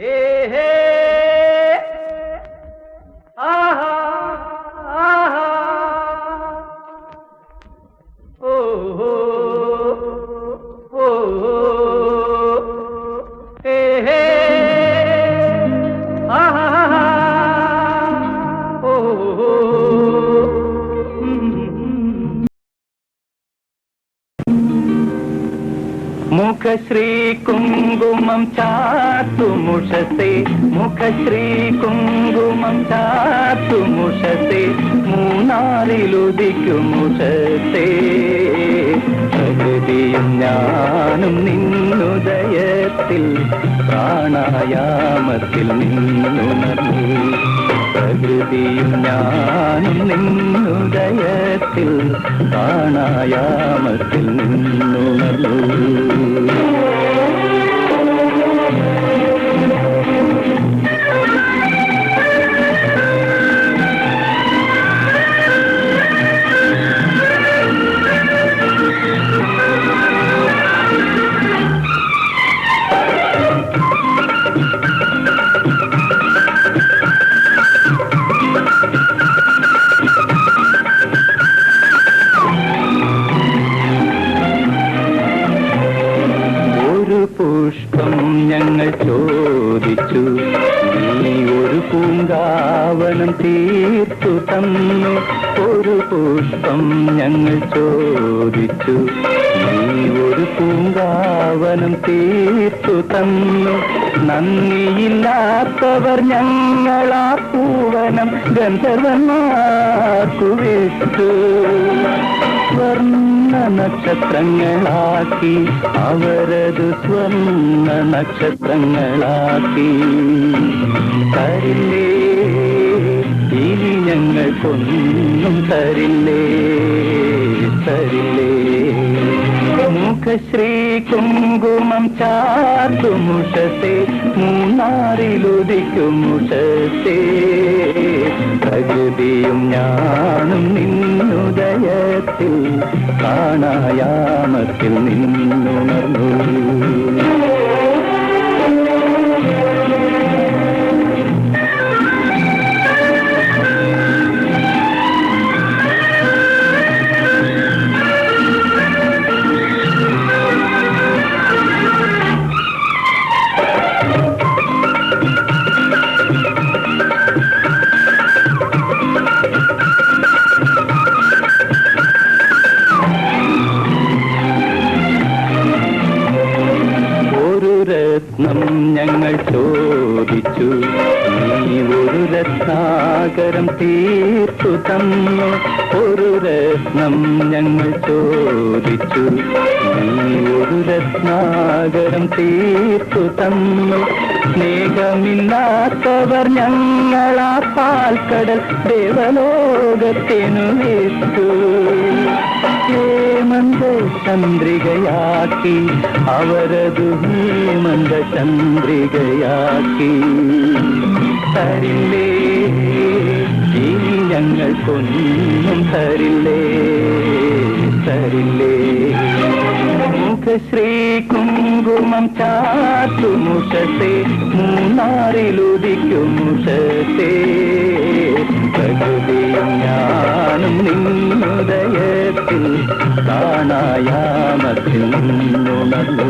हे हे। आहा आहा। ओ हो മുഖശ്രീ കുങ്കുമം ചാത്തുമുഷത്തെ മുഖശ്രീ കുങ്കുമം ചാത്തുമുഷത്തെ മൂന്നാറിലുദിക്കുമുഷത്തെ പ്രകൃതിയും ഞാനും നിന്നുദയത്തിൽ പ്രാണായാമത്തിൽ നിന്നുണർന്നു. പ്രകൃതിയും ഞാനും നിന്നുദയത്തിൽ പ്രാണായാമത്തിൽ നിന്നുണർന്നു. പുഷ്പം ഞങ്ങൾ ചോദിച്ചു നീ ഒരു പൂങ്കാവനം തീർത്തു തന്നു. ഒരു പുഷ്പം ഞങ്ങൾ ചോദിച്ചു നീ ഒരു പൂങ്കാവനം തീർത്തു തന്നു. നന്ദിയില്ലാത്തവർ ഞങ്ങളാ പൂവനം ഗന്ധർവന്മാർക്കു വിട്ടു. സ്വർണ നക്ഷത്രങ്ങളാക്കി അവരത് സ്വർണ നക്ഷത്രങ്ങളാക്കി തരില്ലേ ഇനി ഞങ്ങൾക്കൊന്നും തരില്ലേ തരില്ലേ. മുഖശ്രീ കുങ്കുമം ചാർത്തുമുഷത്തെ മൂന്നാറിലുദിക്കുമുഷത്തെ പ്രകൃതിയും ഞാനും നിന്നുദയത്തിൽ കാണായാമത്തിൽ നിന്നുണർന്നു. ചോദിച്ചു. നീ ഒരു രത്നാകരം തീർത്തു തന്നു. ഒരു രത്നം ഞങ്ങൾ ചോദിച്ചു. നീ ഒരു രത്നാകരം തീർത്തു തന്നു. സ്നേഹമില്ലാത്തവർ ഞങ്ങളാ പാൽക്കടൽ ദേവലോകത്തിനു വിട്ടു. ഹേമന്ത ചന്ദ്രികയാക്കി അവരതു ഹേമന്ത ചന്ദ്രികയാക്കി തരില്ലേ ഇനി ഞങ്ങൾക്കൊന്നും തരില്ലേ തരില്ലേ. ശ്രീ കുങ്കുമം ചാറ്റുമുഷത്തെ മൂന്നാറിലുദിക്കുമുഷത്തെ പ്രകൃതിയും ഞാനും നിന്നുദയത്തിൽ കാണായാമത്തിൽ നിന്നുണർന്നു.